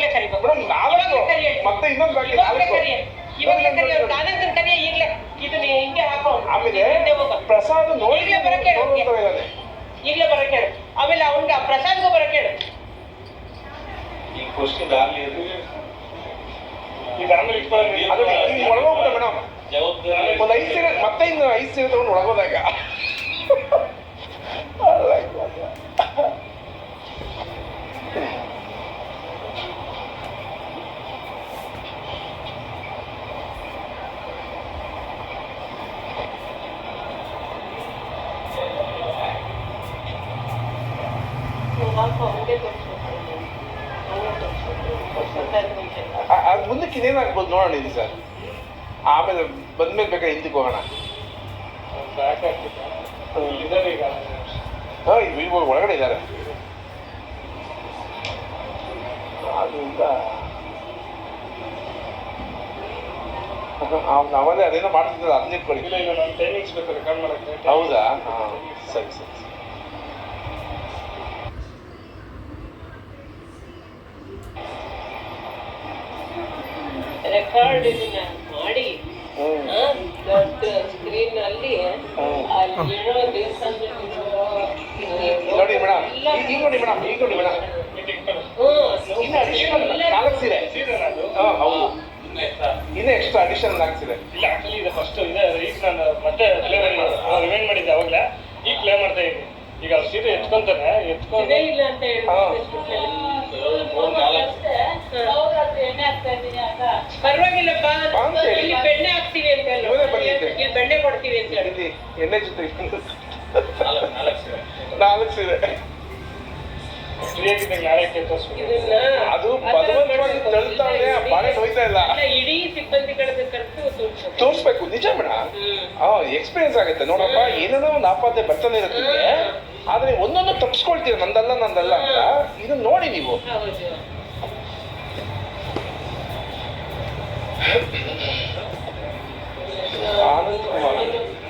ಇವಾಗ್ಲೇ ಕರಿಬೇಕು. ಮತ್ತೆ ಇನ್ನೊಂದು ಬಾಕಿ ಇವಾಗ್ಲೇ ಕರಿಯ ಇವಾಗ್ಲೇ ಕರಿಯ ಆನಂದನ್ ಕರಿಯ ಈಗ್ಲೇ. ಇದನ್ನ ಹಿಂಗೆ ಹಾಕೋ. ಆಮೇಲೆ ಹಿಂದೆ ಹೋಗು. ಪ್ರಸಾದ್ ನೋಡಿ ಈಗ್ಲೇ ಬರಕ್ಕೆ ಹೇಳು ಅವ್ನಿಗೆ. ನೋಡ್ತಾ ಇದ್ದಾನೆ. ಈಗ್ಲೇ ಬರಕ್ಕೆ ಹೇಳು. ಆಮೇಲೆ ಅವ್ನ್ಗೆ ಪ್ರಸಾದ್ಗೂ ಬರಕ್ಕೆ ಹೇಳು. ಈ ಕ್ವಶನ್ ಆಗ್ಲಿ ಅದು ಈಗ ಆಮೇಲೆ ಅದು ಮೇಡಮ್. ಜವಾಬ್ದಾರಿ. ಒಂದು ಐದು ಸೀರೆ ಮತ್ತೆ ಇನ್ನು ಐದು ಸೀರೆ ತಗೊಂಡು ಒಳಗೋದಾಗ ನೀವು ಹಾಕು ಹಂಗೆ ತೋರಿಸ್ಬೇಕು ಹಂಗೆ ತೋರಿಸ್ಬೇಕು ಅದು ಮುಂದಕ್ಕೆ ಇನ್ನೇನಾಗ್ಬೋದು ನೋಡೋಣ ಇದು ಸರ್. ಆಮೇಲೆ ಬಂದ್ಮೇಲೆ ಬೇಕಾದ್ರೆ ಹಿಂದಕ್ಕೆ ಹೋಗೋಣ. ಈಗ ಹಾಂ ಇವಾಗ ಒಳಗಡೆ ಇದ್ದಾರೆ. ಅದರಿಂದ ನಾವಲ್ಲೇ ಅದೇನೋ ಮಾಡ್ತಿದ್ರಲ್ಲ ಅದನ್ನೇ ಕೊಡಿ. ಹೌದಾ? ಹಾಂ ಸರಿ ಸರಿ. ರೆಕಾರ್ಡ್ ಮಾಡಿ ದೊಡ್ಡ ಸ್ಕ್ರೀನ್ ಅಲ್ಲಿ. ಅಲ್ಲಿರೋ ನೋಡಿ ಮೇಡಮ್ ಈಗ ನೋಡಿ ಮೇಡಮ್ ಈಗ ನೋಡಿ ಮೇಡಮ್ ಇನ್ನು ಅಡಿಷನಲ್ ಅದು ಹಾಂ ಹೌದು. ಇನ್ನೂ ಎಕ್ಸ್ಟ್ರಾ ಅಡಿಷನಲ್ ನಾಲ್ಕು ಸೀರೆ ಇಲ್ಲ ಆಕ್ಚುಲಿ ಇದು ಫಸ್ಟ್ ಇದೆ ಈಗ ನಾನು ಮತ್ತೆ ಪ್ಲೇ ಮಾಡಿ ರಿಮೈಂಡ್ ಮಾಡಿದ್ದೆ ಅವಾಗಲೇ. ಈಗ ಪ್ಲೇ ಮಾಡ್ತಾ ಇದ್ದೀನಿ. ಈಗ ಅವ್ರು ಸೀರೆ ಎತ್ಕೊಂತಾರೆ ಎತ್ಕೊಂಡು ಇಲ್ಲ ಅಂತ ಹಾ. ಪರವಾಗಿಲ್ಲಪ್ಪ. ಇಲ್ಲಿ ಬೆಣ್ಣೆ ಹಾಕ್ತೀವಿ ಅಂತ. ಇಲ್ಲಿ. ಬೆಣ್ಣೆ ಕೊಡ್ತೀವಿ ಅಂತ ಹೇಳಿ. ಎಣ್ಣೆ ಜೊತೆ ನಾಲ್ಕು ನಾಲ್ಕು ಸೀರೆ. ಅದು ಬಲವಂತವಾಗಿ ತಳ್ತಾಳೆ ಬಾಳೆ ಹೋಯ್ತಾ ಇಲ್ಲ. ಇಲ್ಲ, ಇಡೀ ಸಿಬ್ಬಂದಿಗಳನ್ನ ಕರೆದು ತೋರಿಸ್ಬೇಕು. ತೋರಿಸ್ಬೇಕು ನಿಜ ಮೇಡಮ್ ಎಕ್ಸ್ಪೀರಿಯನ್ಸ್ ಆಗುತ್ತೆ. ನೋಡಪ್ಪ ಏನೇನೋ ಒಂದು ಆಪಾದೆ ಬರ್ತಾನೆ ಇರುತ್ತೆ. ಆದ್ರೆ ಒಂದೊಂದು ತಪ್ಸ್ಕೊಳ್ತೀರ ನಂದಲ್ಲ ನಂದಲ್ಲ ಅಂತ. ಇದನ್ನ ನೋಡಿ ನೀವು.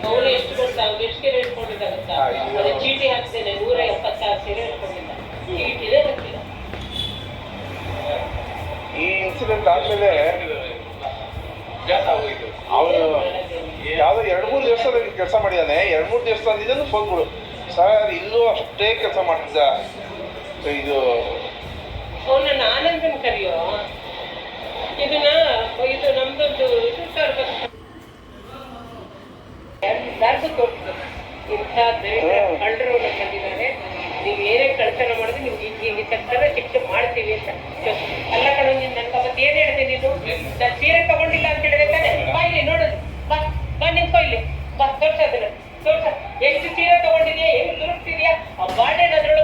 ಅವನು ಎಷ್ಟು ಕೊಡ್ತಾ ಅವ್ನು ಎಷ್ಟು ಸೀರೆ ಇಟ್ಕೊಂಡಿದ್ದ ಗೊತ್ತಾ ಅಯ್ಯೋ. ಅದೇ ಚೀಟಿ ಹಾಕ್ತೇನೆ ನೂರ ಎಪ್ಪತ್ತಾರು ಸೀರೆ ಇಟ್ಕೊಂಡಿದ್ದ ಗೊತ್ತಿಲ್ಲ ಈ ಇನ್ಸಿಡೆಂಟ್ ಆದ್ಮೇಲೆ ಅವನು ಯಾವ್ದೋ ಎರಡು ಮೂರು ದಿವಸದಲ್ಲಿ ಕೆಲಸ ಮಾಡಿದಾನೆ. ಎರಡು ಮೂರು ದಿವಸದಿಂದ ಫೋನ್ ಕೊಡು ಸರ್ ಇಲ್ಲೂ ಅಷ್ಟೇ ಕೆಲಸ ಮಾಡ್ತಿದ್ದ. ಇದು ಅವನನ್ನ ಆನಂದನ್ ಕರೆಯೋ? ಹೋಗ್ತದೆ. ಇಂಥ ದರಿದ್ರ ಕಳ್ಳರವ್ರು ಬಂದಿದ್ದಾರೆ ನೀವು ಏನೇ ಕಳ್ತನ ಮಾಡಿದ್ರೆ ನಿಮ್ಗೆ ಈಗ ಈಗ ತಕ್ಷಣ ಶಿಕ್ಷೆ ಮಾಡ್ತೀವಿ ಅಂತ. ಅಲ್ಲ ಕಣೋ ನೀನು ನನ್ನ ಮತ್ತೆ ಏನ್ ಹೇಳ್ತೀನಿ ನೀನು? ನಾನು ಸೀರೆ ತಗೊಂಡಿಲ್ಲ ಅಂತ ಹೇಳಿದೆ ತಾನೆ? ಬಾ ಇಲ್ಲಿ ನೋಡೋದು. ಬಾ ಬಾ ನಿಂತ್ಕೊ ಇಲ್ಲಿ. ಬಾ ತೋರ್ಸೋದನ್ನ ತೋರ್ಸ. ಎಷ್ಟು ಸೀರೆ ತಗೊಂಡಿದ್ಯಾ? ಹೆಂಗ್ ದುರುಕ್ತಿದ್ಯಾ ಆ ಬಾಳೆಣ್ಣದ್ರೊಳಗೆ